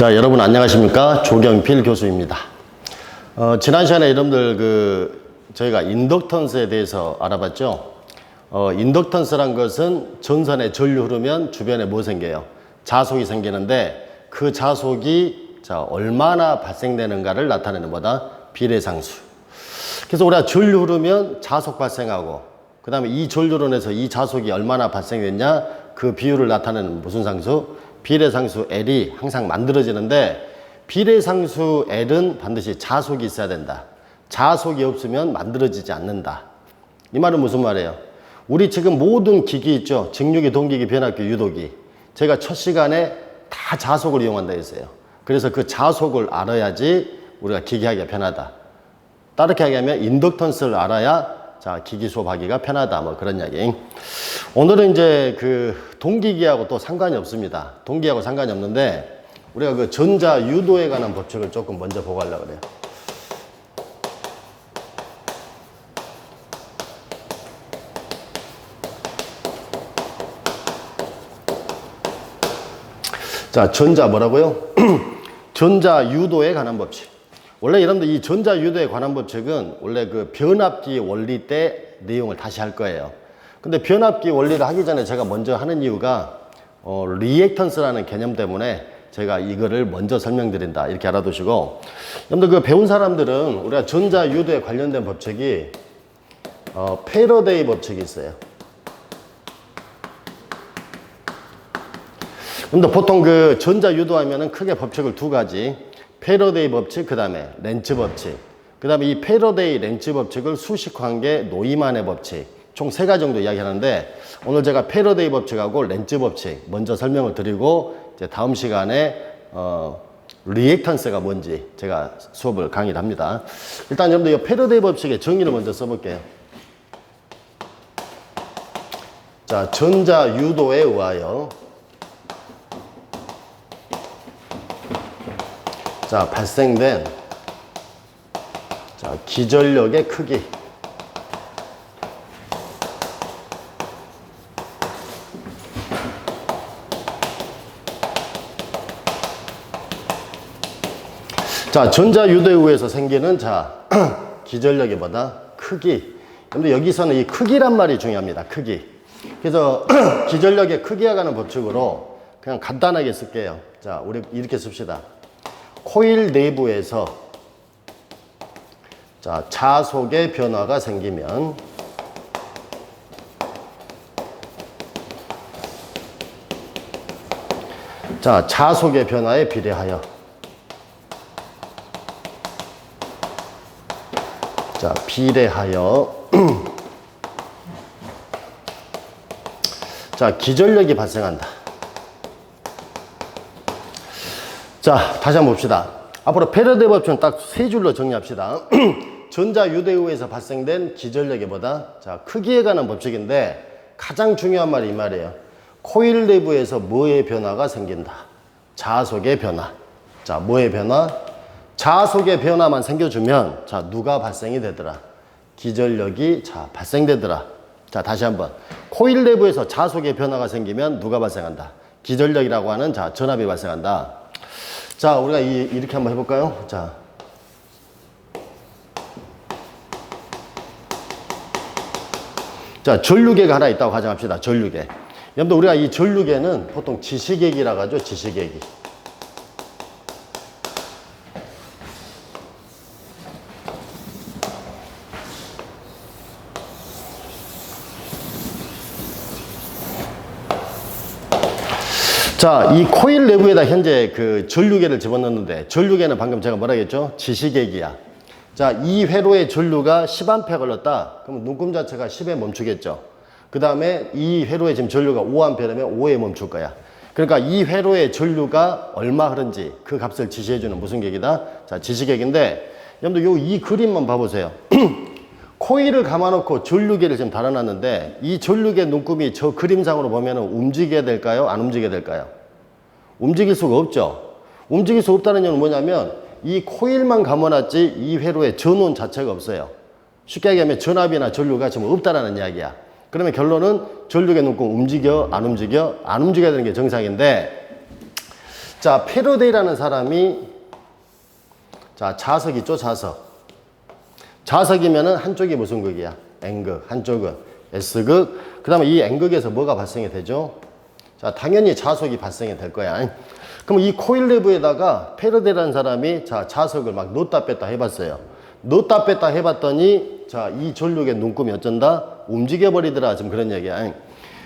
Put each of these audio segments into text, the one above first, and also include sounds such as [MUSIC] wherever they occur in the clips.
자, 여러분 안녕하십니까? 조경필 교수입니다. 어, 지난 시간에 여러분들 그 저희가 인덕턴스에 대해서 알아봤죠. 어, 인덕턴스란 것은 전선에 전류 흐르면 주변에 뭐 생겨요? 자속이 생기는데 그 자속이 자, 얼마나 발생되는가를 나타내는 거다. 비례상수. 그래서 우리가 전류 흐르면 자속 발생하고 그 다음에 이 전류로 인해서 이 자속이 얼마나 발생됐냐 그 비율을 나타내는 무슨 상수? 비례상수 L이 항상 만들어지는데 비례상수 L은 반드시 자속이 있어야 된다. 자속이 없으면 만들어지지 않는다. 이 말은 무슨 말이에요? 우리 지금 모든 기기 있죠? 직류기, 동기기, 변압기, 유도기. 제가 첫 시간에 다 자속을 이용한다 했어요. 그래서 그 자속을 알아야지 우리가 기기하기가 편하다. 다르게 하면 인덕턴스를 알아야 자 기기 수업하기가 편하다 뭐 그런 이야기. 오늘은 이제 그 동기기하고 또 상관이 없습니다. 동기하고 상관이 없는데 우리가 그 전자 유도에 관한 법칙을 조금 먼저 보고 하려고 그래요. 자, 전자 뭐라고요? [CLEARS THROAT] 전자 유도에 관한 법칙. 원래 여러분들 이 전자 유도에 관한 법칙은 원래 그 변압기 원리 때 내용을 다시 할 거예요. 근데 변압기 원리를 하기 전에 제가 먼저 하는 이유가 어, 리액턴스라는 개념 때문에 제가 이거를 먼저 설명드린다. 이렇게 알아두시고. 여러분들 그 배운 사람들은 우리가 전자 유도에 관련된 법칙이 어, 페러데이 법칙이 있어요. 근데 보통 그 전자 유도하면은 크게 법칙을 두 가지. 페러데이 법칙, 그 다음에 렌츠 법칙. 그 다음에 이 페러데이 렌츠 법칙을 수식한 게 노이만의 법칙. 총 세 가지 정도 이야기하는데 오늘 제가 페러데이 법칙하고 렌츠 법칙 먼저 설명을 드리고 이제 다음 시간에 어, 리액턴스가 뭔지 제가 수업을 강의를 합니다. 일단 여러분들 이 페러데이 법칙의 정의를 먼저 써볼게요. 자, 전자 유도에 의하여 자, 발생된 자, 기전력의 크기. 자, 전자 유도에 의해서 생기는 자, [CLEARS THROAT] 기전력이 뭐다? 크기. 근데 여기서는 이 크기란 말이 중요합니다. 크기. 그래서 기전력의 크기와 가는 법칙으로 그냥 간단하게 쓸게요. 자, 우리 이렇게 씁시다. 코일 내부에서 자, 자속의 변화가 생기면 자, 자속의 변화에 비례하여 자, 비례하여 [CLEARS THROAT] 자, 기전력이 발생한다. 자, 다시 한번 봅시다. 앞으로 페르데 법칙은 딱 세 줄로 정리합시다. 전자 유대 의해서 발생된 기전력이 뭐다? 자, 크기에 관한 법칙인데 가장 중요한 말이 이 말이에요. 코일 내부에서 뭐의 변화가 생긴다? 자속의 변화. 자, 뭐의 변화? 자속의 변화만 생겨주면 자, 누가 발생이 되더라? 기전력이 자, 발생되더라. 자, 다시 한번. 코일 내부에서 자속의 변화가 생기면 누가 발생한다? 기전력이라고 하는 자, 전압이 발생한다. 자, 우리가 이, 이렇게 한번 해볼까요? 자. 자, 전류계가 하나 있다고 가정합시다. 전류계. 여러분들, 우리가 이 전류계는 보통 지시계기라고 하죠. 지시계기. 자, 이 코일 내부에다 현재 그 전류계를 집어넣는데 전류계는 방금 제가 뭐라 했죠? 지시계기야. 자, 이 회로의 전류가 10A 걸렸다. 그럼 눈금 자체가 10에 멈추겠죠. 그 다음에 이 회로에 지금 전류가 5A라면 5에 멈출 거야. 그러니까 이 회로의 전류가 얼마 흐른지 그 값을 지시해주는 무슨 계기다? 자, 지시계기인데 여러분들 요 이 그림만 봐보세요. [CLEARS THROAT] 코일을 감아놓고 전류계를 지금 달아놨는데 이 전류계 눈금이 저 그림상으로 보면 움직여야 될까요? 안 움직여야 될까요? 움직일 수가 없죠. 움직일 수 없다는 얘기는 뭐냐면 이 코일만 감아놨지 이 회로에 전원 자체가 없어요. 쉽게 얘기하면 전압이나 전류가 지금 없다라는 이야기야. 그러면 결론은 전류계 눈금 움직여 안 움직여 안 움직여야 되는 게 정상인데 자, 페로데이라는 사람이 자, 자석 있죠, 자석. 자석이면은 한쪽이 무슨 극이야? N극, 한쪽은 S극. 그 다음에 이 N극에서 뭐가 발생이 되죠? 자, 당연히 자석이 발생이 될 거야. 그럼 이 코일 내부에다가 페르데라는 사람이 자, 자석을 막 넣었다 뺐다 해봤어요. 넣었다 뺐다 해봤더니 자, 이 전류의 눈금이 어쩐다? 움직여버리더라. 지금 그런 얘기야.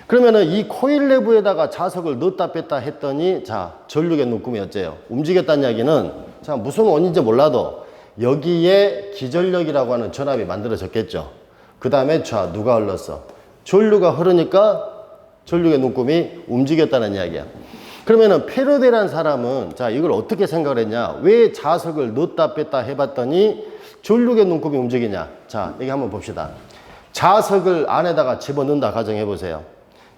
그러면은 이 코일 내부에다가 자석을 넣었다 뺐다 했더니 자, 전류의 눈금이 어째요? 움직였다는 이야기는 자, 무슨 원인인지 몰라도 여기에 기전력이라고 하는 전압이 만들어졌겠죠. 그 다음에 자, 누가 흘렀어? 전류가 흐르니까 전류의 눈금이 움직였다는 이야기야. 그러면은 페르데라는 사람은 자 이걸 어떻게 생각을 했냐? 왜 자석을 넣었다 뺐다 해봤더니 전류의 눈금이 움직이냐? 자 여기 한번 봅시다. 자석을 안에다가 집어넣는다 가정해 보세요.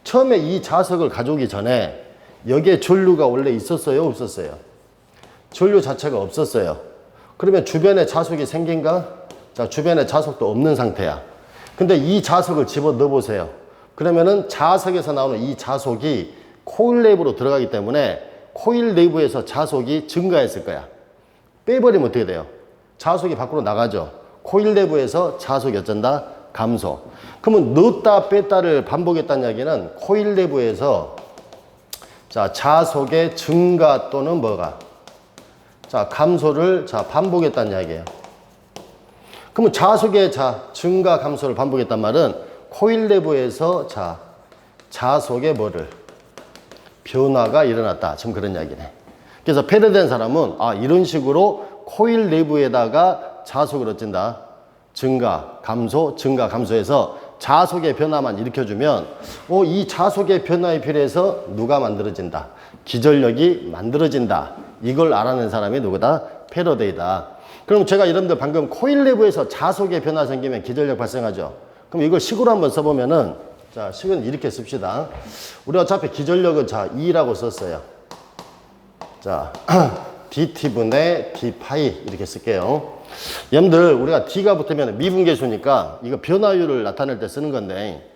처음에 이 자석을 가져오기 전에 여기에 전류가 원래 있었어요, 없었어요? 전류 자체가 없었어요. 그러면 주변에 자석이 생긴가? 자 주변에 자석도 없는 상태야. 근데 이 자석을 집어 넣어 보세요. 그러면은 자석에서 나오는 이 자석이 코일 내부로 들어가기 때문에 코일 내부에서 자석이 증가했을 거야. 빼버리면 어떻게 돼요? 자석이 밖으로 나가죠. 코일 내부에서 자석이 어쩐다? 감소. 그러면 넣었다 뺐다를 반복했다는 이야기는 코일 내부에서 자, 자석의 증가 또는 뭐가? 자, 감소를 자, 반복했다는 이야기예요. 그러면 자석의 자, 증가 감소를 반복했단 말은 코일 내부에서 자, 자석의 뭐를? 변화가 일어났다. 지금 그런 이야기네. 그래서 패배된 사람은 아, 이런 식으로 코일 내부에다가 자석을 어쩐다. 증가, 감소, 증가, 감소해서 자석의 변화만 일으켜주면 어, 이 자석의 변화에 필요해서 누가 만들어진다. 기전력이 만들어진다. 이걸 알아낸 사람이 누구다? 패러데이다. 그럼 제가 여러분들 방금 코일 내부에서 자석의 변화 생기면 기전력 발생하죠. 그럼 이걸 식으로 한번 써보면은 자, 식은 이렇게 씁시다. 우리 어차피 기전력은 자, 2라고 썼어요. 자, [CLEARS THROAT] dt분의 d파이 이렇게 쓸게요. 여러분들 우리가 d가 붙으면 미분계수니까 이거 변화율을 나타낼 때 쓰는 건데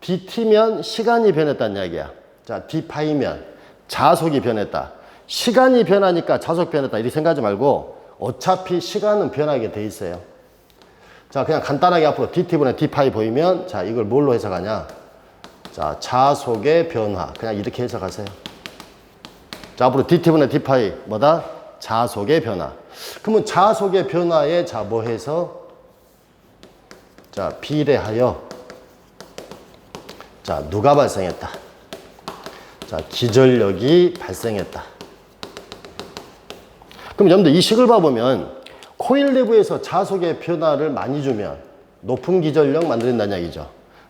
dt면 시간이 변했다는 이야기야. 자, d파이면 자속이 변했다. 시간이 변하니까 자속 변했다. 이렇게 생각하지 말고 어차피 시간은 변하게 돼 있어요. 자, 그냥 간단하게 앞으로 dt분의 d파이 보이면 자, 이걸 뭘로 해석하냐? 자, 자속의 변화. 그냥 이렇게 해석하세요. 자, 앞으로 dt분의 d파이 뭐다? 자속의 변화. 그러면 자속의 변화에 자, 뭐 해서? 자, 비례하여 자, 누가 발생했다? 자, 기전력이 발생했다. 그럼 여러분들 이 식을 봐보면 코일 내부에서 자속의 변화를 많이 주면 높은 기전력 만들어낸다는 얘기죠.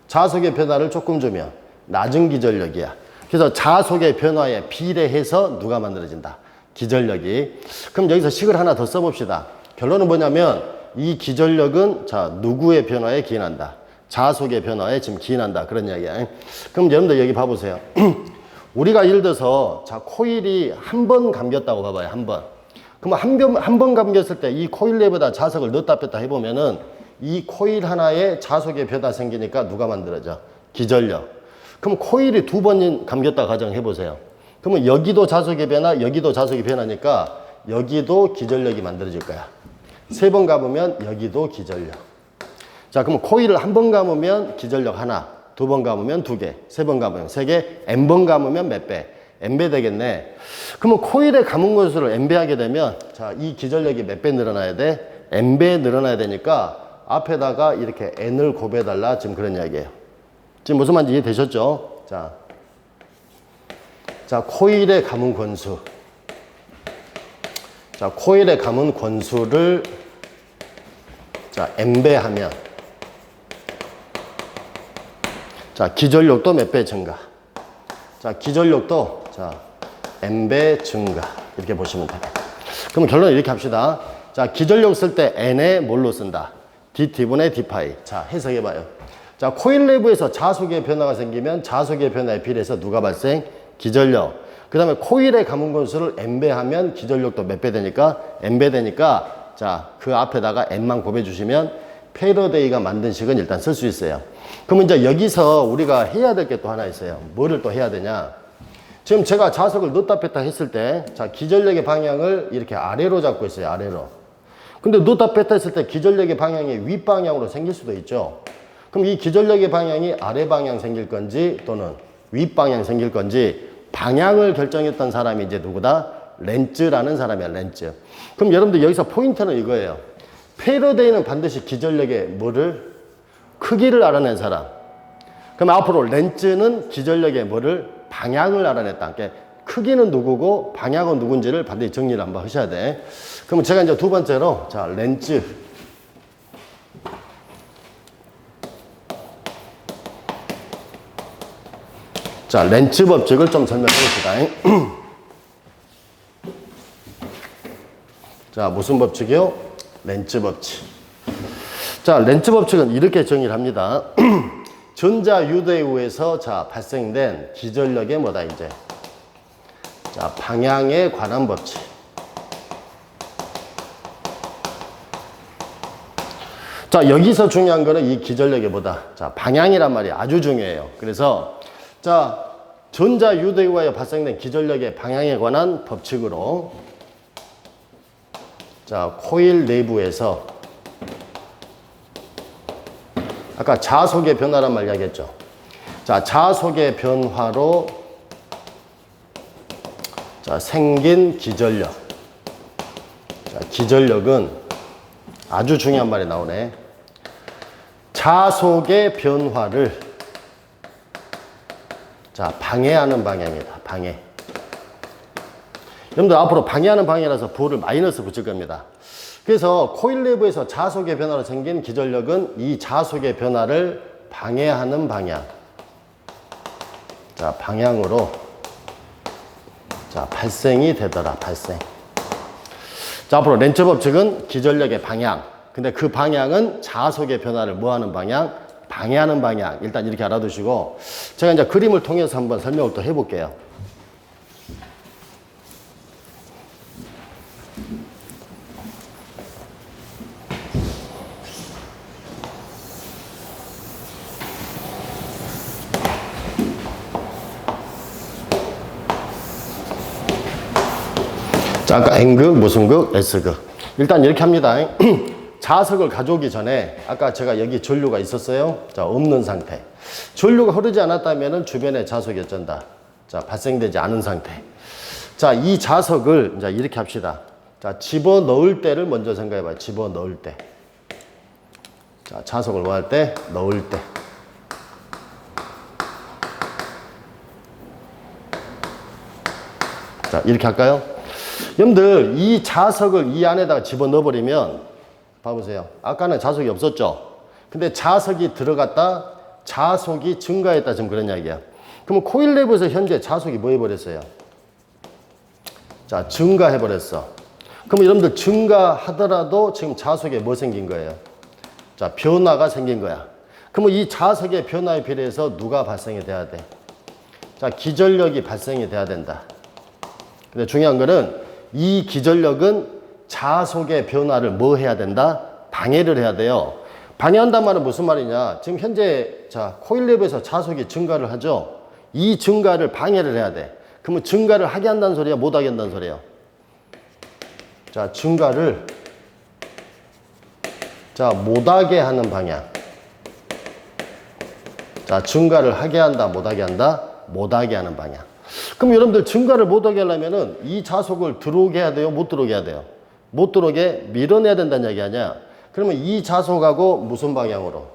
자속의 변화를 조금 주면 낮은 기전력이야. 그래서 자속의 변화에 비례해서 누가 만들어진다? 기전력이. 그럼 여기서 식을 하나 더 써봅시다. 결론은 뭐냐면 이 기전력은 자 누구의 변화에 기인한다? 자속의 변화에 지금 기인한다. 그런 이야기야. 그럼 여러분들 여기 봐보세요. [CLEARS THROAT] 우리가 예를 들어서 자 코일이 한 번 감겼다고 봐봐요. 한 번. 그럼 한 번, 한 번 감겼을 때 이 코일 내보다 자석을 넣었다 뺐다 해보면은 이 코일 하나에 자석의 변화 생기니까 누가 만들어져? 기전력. 그럼 코일이 두 번 감겼다 가정해보세요. 그러면 여기도 자석의 변화, 여기도 자석의 변화니까 여기도 기전력이 만들어질 거야. 세 번 감으면 여기도 기전력. 자, 그럼 코일을 한 번 감으면 기전력 하나, 두 번 감으면 두 개, 세 번 감으면 세 개, n 번 감으면 몇 배? N배 되겠네. 그러면 코일에 감은 건수를 n배 하게 되면 자, 이 기전력이 몇 배 늘어나야 돼? n배 늘어나야 되니까 앞에다가 이렇게 n을 곱해 달라 지금 그런 이야기예요. 지금 무슨 말인지 이해되셨죠? 자. 자, 코일에 감은 권수. 자, 코일에 감은 권수를 자, n배 하면 자, 기전력도 몇 배 증가. 자, 기전력도 자, n배 증가. 이렇게 보시면 돼요. 그럼 결론 이렇게 합시다. 자, 기전력 쓸 때 n에 뭘로 쓴다? dt분의 d파이. 자, 해석해 봐요. 자, 코일 내부에서 자속의 변화가 생기면 자속의 변화에 비례해서 누가 발생? 기전력. 그 다음에 코일의 감은 건수를 n배 하면 기전력도 몇 배 되니까? n배 되니까 자, 그 앞에다가 n만 곱해 주시면 페이러데이가 만든 식은 일단 쓸 수 있어요. 그러면 이제 여기서 우리가 해야 될 게 또 하나 있어요. 뭐를 또 해야 되냐? 지금 제가 자석을 넣다 뺐다 했을 때, 자, 기전력의 방향을 이렇게 아래로 잡고 있어요, 아래로. 근데 넣다 뺐다 했을 때 기전력의 방향이 윗방향으로 생길 수도 있죠. 그럼 이 기전력의 방향이 아래 방향 생길 건지 또는 윗방향 생길 건지 방향을 결정했던 사람이 이제 누구다? 렌즈라는 사람이야, 렌즈. 그럼 여러분들 여기서 포인트는 이거예요. 패러데이는 반드시 기전력의 뭐를? 크기를 알아낸 사람. 그럼 앞으로 렌즈는 기전력의 뭐를? 방향을 알아냈다. 그러니까 크기는 누구고 방향은 누군지를 반드시 정리를 한번 하셔야 돼. 그럼 제가 이제 두 번째로, 자, 렌즈. 자, 렌즈 법칙을 좀 설명해 봅시다. [CLEARS THROAT] 자, 무슨 법칙이요? 렌즈 법칙. 자, 렌즈 법칙은 이렇게 정의를 합니다. [CLEARS THROAT] 전자 유대우에서 자, 발생된 기전력의 뭐다, 이제. 자, 방향에 관한 법칙. 자, 여기서 중요한 거는 이 기전력의 뭐다. 자, 방향이란 말이 아주 중요해요. 그래서, 자, 전자 유대우에 발생된 기전력의 방향에 관한 법칙으로 자, 코일 내부에서 아까 자속의 변화란 말 이야기했죠. 자, 자속의 변화로 자, 생긴 기전력. 자, 기전력은 아주 중요한 말이 나오네. 자속의 변화를 자, 방해하는 방향이다. 방해. 여러분들 앞으로 방해하는 방향이라서 부호를 마이너스 붙일 겁니다. 그래서 코일 내부에서 자속의 변화로 생긴 기전력은 이 자속의 변화를 방해하는 방향. 자, 방향으로 자, 발생이 되더라. 발생. 자, 앞으로 렌즈 법칙은 기전력의 방향. 근데 그 방향은 자속의 변화를 뭐 하는 방향? 방해하는 방향. 일단 이렇게 알아두시고 제가 이제 그림을 통해서 한번 설명을 또 해 볼게요. 자, 아까 N극, 무슨 극, S극. 일단 이렇게 합니다. [CLEARS THROAT] 자석을 가져오기 전에 아까 제가 여기 전류가 있었어요. 자, 없는 상태. 전류가 흐르지 않았다면 주변에 자석이 어쩐다. 자, 발생되지 않은 상태. 자, 이 자석을 이제 이렇게 합시다. 자, 집어 넣을 때를 먼저 생각해 봐요. 집어 넣을 때. 자, 자석을 뭐할 때? 넣을 때. 자, 이렇게 할까요? 여러분들, 이 자석을 이 안에다가 집어 넣어버리면, 봐보세요. 아까는 자석이 없었죠? 근데 자석이 들어갔다, 자속이 증가했다, 지금 그런 이야기야. 그러면 코일 내부에서 현재 자속이 뭐 해버렸어요? 자, 증가해버렸어. 그럼 여러분들 증가하더라도 지금 자석에 뭐 생긴 거예요? 자, 변화가 생긴 거야. 그러면 이 자석의 변화에 비례해서 누가 발생이 돼야 돼? 자, 기전력이 발생이 돼야 된다. 근데 중요한 거는 이 기전력은 자속의 변화를 뭐 해야 된다? 방해를 해야 돼요. 방해한단 말은 무슨 말이냐? 지금 현재 자 코일 내부에서 자속이 증가를 하죠. 이 증가를 방해를 해야 돼. 그러면 증가를 하게 한다는 소리야, 못 하게 한다는 소리야. 자 증가를 자 못하게 하는 방향. 자 증가를 하게 한다, 못하게 한다, 못하게 하는 방향. 그럼 여러분들 증가를 못하게 하려면은 이 자속을 들어오게 해야 돼요? 못 들어오게 해야 돼요? 못 들어오게 밀어내야 된다는 얘기 아니야? 그러면 이 자속하고 무슨 방향으로?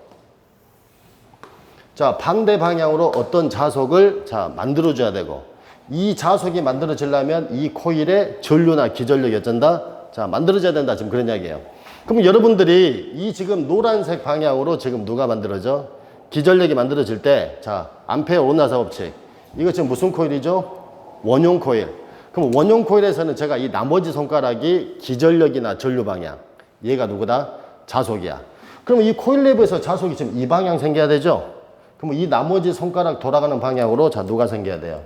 자, 반대 방향으로 어떤 자속을 자, 만들어줘야 되고, 이 자속이 만들어지려면 이 코일의 전류나 기전력이 어쩐다? 자, 만들어져야 된다. 지금 그런 이야기예요. 그럼 여러분들이 이 지금 노란색 방향으로 지금 누가 만들어져? 기전력이 만들어질 때, 자, 암페어 온화사 법칙. 이거 지금 무슨 코일이죠? 원용 코일. 그럼 원용 코일에서는 제가 이 나머지 손가락이 기전력이나 전류 방향. 얘가 누구다? 자속이야. 그럼 이 코일 내부에서 자속이 지금 이 방향 생겨야 되죠? 그럼 이 나머지 손가락 돌아가는 방향으로 자, 누가 생겨야 돼요?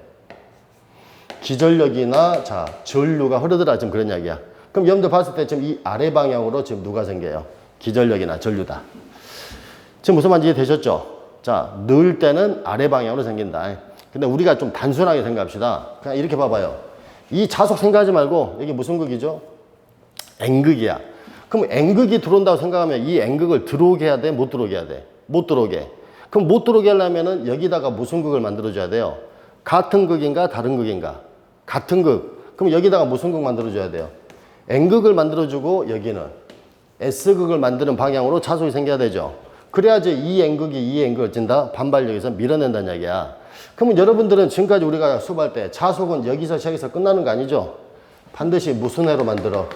기전력이나 자, 전류가 흐르더라. 지금 그런 이야기야. 그럼 여러분들 봤을 때 지금 이 아래 방향으로 지금 누가 생겨요? 기전력이나 전류다. 지금 무슨 말인지 이해되셨죠? 자, 넣을 때는 아래 방향으로 생긴다. 근데 우리가 좀 단순하게 생각합시다. 그냥 이렇게 봐봐요. 이 자속 생각하지 말고 여기 무슨 극이죠? N극이야. 그럼 N극이 들어온다고 생각하면 이 N극을 들어오게 해야 돼? 못 들어오게 해야 돼? 못 들어오게. 그럼 못 들어오게 하려면은 여기다가 무슨 극을 만들어줘야 돼요? 같은 극인가 다른 극인가? 같은 극. 그럼 여기다가 무슨 극 만들어줘야 돼요? N극을 만들어주고 여기는 S극을 만드는 방향으로 자속이 생겨야 되죠. 그래야지 이 N극이 이 N극을 어쩐다? 반발력에서 밀어낸다는 이야기야. 그러면 여러분들은 지금까지 우리가 수업할 때 자속은 여기서 시작해서 끝나는 거 아니죠? 반드시 무슨 회로 만들어?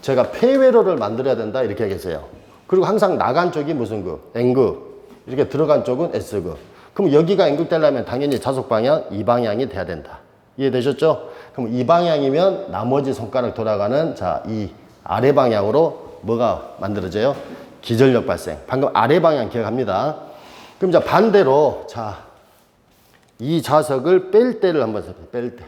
제가 폐회로를 만들어야 된다 이렇게 얘기했어요. 그리고 항상 나간 쪽이 무슨 극? N극. 이렇게 들어간 쪽은 S극. 그럼 여기가 N극 되려면 당연히 자속 방향 이 방향이 돼야 된다. 이해되셨죠? 그럼 이 방향이면 나머지 손가락 돌아가는 자, 이 아래 방향으로 뭐가 만들어져요? 기전력 발생. 방금 아래 방향 기억합니다. 그럼 자 반대로 자, 이 자석을 뺄 때를 한번 해보세요. 뺄 때.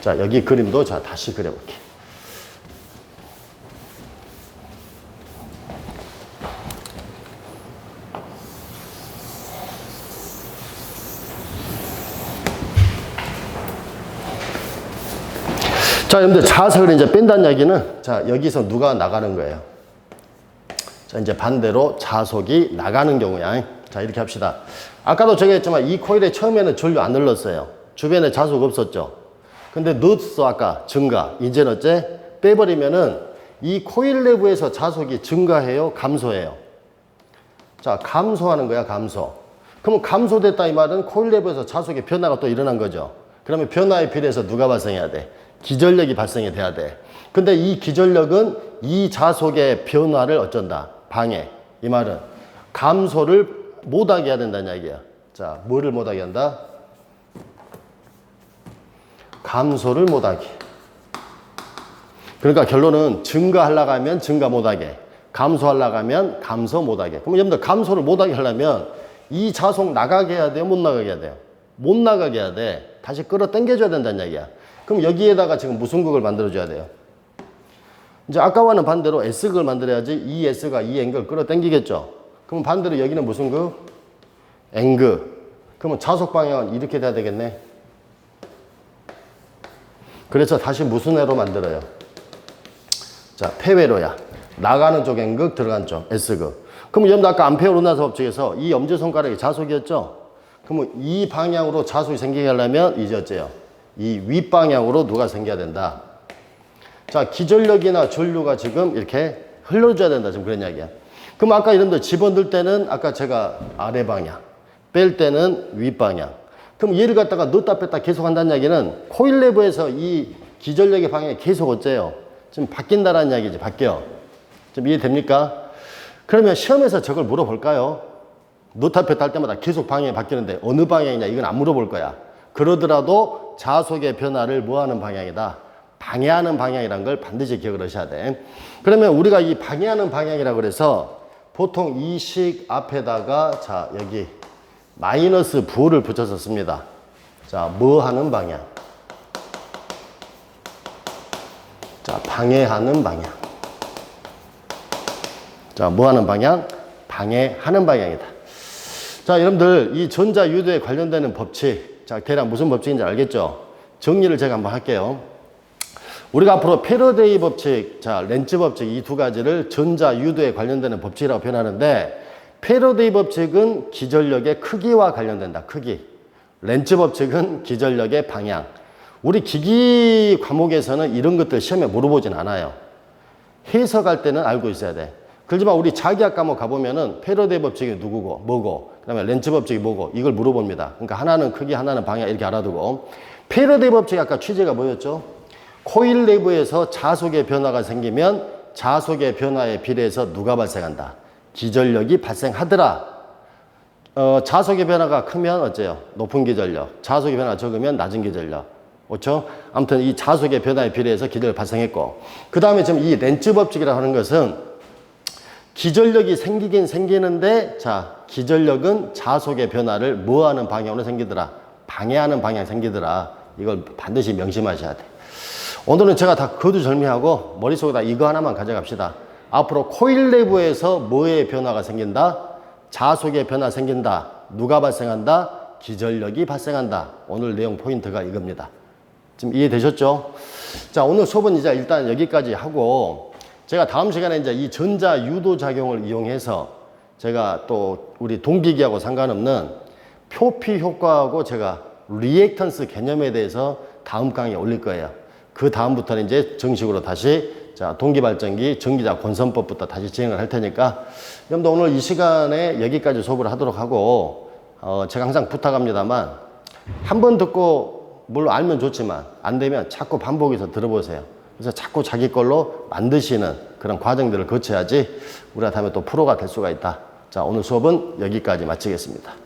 자, 여기 그림도 자, 다시 그려볼게. 자, 여러분들 자석을 이제 뺀다는 이야기는 자, 여기서 누가 나가는 거예요? 자, 이제 반대로 자석이 나가는 경우야. 자, 이렇게 합시다. 아까도 제가 했지만 이 코일에 처음에는 전류 안 눌렀어요. 주변에 자석 없었죠. 근데 넣었어, 아까. 증가. 이제는 어째? 빼버리면은 이 코일 내부에서 자석이 증가해요? 감소해요? 자, 감소하는 거야, 감소. 그럼 감소됐다 이 말은 코일 내부에서 자석의 변화가 또 일어난 거죠. 그러면 변화에 비례해서 누가 발생해야 돼? 기전력이 발생이 돼야 돼. 근데 이 기전력은 이 자속의 변화를 어쩐다? 방해. 이 말은 감소를 못하게 해야 된다는 이야기야. 자, 뭐를 못하게 한다? 감소를 못하게. 그러니까 결론은 증가하려고 하면 증가 못하게, 감소하려고 하면 감소 못하게. 그럼 여러분들 감소를 못하게 하려면 이 자속 나가게 해야 돼요? 못 나가게 해야 돼요? 못 나가게 해야 돼. 다시 끌어 당겨줘야 된다는 얘기야. 그럼 여기에다가 지금 무슨 극을 만들어줘야 돼요? 이제 아까와는 반대로 S극을 만들어야지 이 S가 이 N극을 끌어 당기겠죠? 그럼 반대로 여기는 무슨 극? N극. 그러면 자속 방향은 이렇게 돼야 되겠네. 그래서 다시 무슨 회로 만들어요? 자, 폐회로야. 나가는 쪽 N극, 들어간 쪽 S극. 그럼 여러분들 아까 암페어 로나서 법칙에서 이 엄지손가락이 자속이었죠? 그러면 이 방향으로 자속이 생기게 하려면 이제 어째요? 이 윗방향으로 누가 생겨야 된다. 자, 기전력이나 전류가 지금 이렇게 흘러줘야 된다. 지금 그런 이야기야. 그럼 아까 이런데 집어넣을 때는 아까 제가 아래 방향, 뺄 때는 윗 방향. 그럼 얘를 갖다가 넣었다 뺐다 계속 한다는 이야기는 코일 내부에서 이 기전력의 방향이 계속 어째요? 지금 바뀐다라는 이야기지, 바뀌어. 좀 이해됩니까? 그러면 시험에서 저걸 물어볼까요? 넣다 뺐다 할 때마다 계속 방향이 바뀌는데 어느 방향이냐 이건 안 물어볼 거야. 그러더라도 자속의 변화를 뭐하는 방향이다? 방해하는 방향이란 걸 반드시 기억을 하셔야 돼. 그러면 우리가 이 방해하는 방향이라고 그래서 보통 이 식 앞에다가 자 여기 마이너스 부호를 붙여서 씁니다. 자, 뭐 하는 방향? 자, 방해하는 방향. 자, 뭐 하는 방향? 방해하는 방향이다. 자, 여러분들, 이 전자 유도에 관련되는 법칙. 자, 대략 무슨 법칙인지 알겠죠? 정리를 제가 한번 할게요. 우리가 앞으로 패러데이 법칙, 자, 렌츠 법칙 이 두 가지를 전자 유도에 관련되는 법칙이라고 표현하는데 패러데이 법칙은 기전력의 크기와 관련된다. 크기. 렌츠 법칙은 기전력의 방향. 우리 기기 과목에서는 이런 것들 시험에 물어보진 않아요. 해석할 때는 알고 있어야 돼. 그렇지만 우리 자기학 과목 가보면은 패러데이 법칙이 누구고, 뭐고, 그 다음에 렌츠 법칙이 뭐고, 이걸 물어봅니다. 그러니까 하나는 크기, 하나는 방향 이렇게 알아두고. 패러데이 법칙 아까 취재가 뭐였죠? 코일 내부에서 자속의 변화가 생기면 자속의 변화에 비례해서 누가 발생한다? 기전력이 발생하더라. 어, 자속의 변화가 크면 어째요? 높은 기전력. 자속의 변화가 적으면 낮은 기전력. 그렇죠? 아무튼 이 자속의 변화에 비례해서 기전력이 발생했고. 그 다음에 지금 이 렌츠 법칙이라고 하는 것은 기전력이 생기긴 생기는데 자, 기전력은 자속의 변화를 뭐 하는 방향으로 생기더라? 방해하는 방향이 생기더라. 이걸 반드시 명심하셔야 돼. 오늘은 제가 다 거두절미하고 머릿속에다 이거 하나만 가져갑시다. 앞으로 코일 내부에서 뭐의 변화가 생긴다? 자속의 변화 생긴다. 누가 발생한다? 기전력이 발생한다. 오늘 내용 포인트가 이겁니다. 지금 이해되셨죠? 자, 오늘 수업은 이제 일단 여기까지 하고 제가 다음 시간에 이제 이 전자 유도 작용을 이용해서 제가 또 우리 동기기하고 상관없는 표피 효과하고 제가 리액턴스 개념에 대해서 다음 강의에 올릴 거예요. 그 다음부터는 이제 정식으로 다시 자 동기발전기 전기자 권선법부터 다시 진행을 할 테니까 여러분들 오늘 이 시간에 여기까지 수업을 하도록 하고 어 제가 항상 부탁합니다만 한 번 듣고 물론 알면 좋지만 안 되면 자꾸 반복해서 들어보세요. 그래서 자꾸 자기 걸로 만드시는 그런 과정들을 거쳐야지 우리가 다음에 또 프로가 될 수가 있다. 자 오늘 수업은 여기까지 마치겠습니다.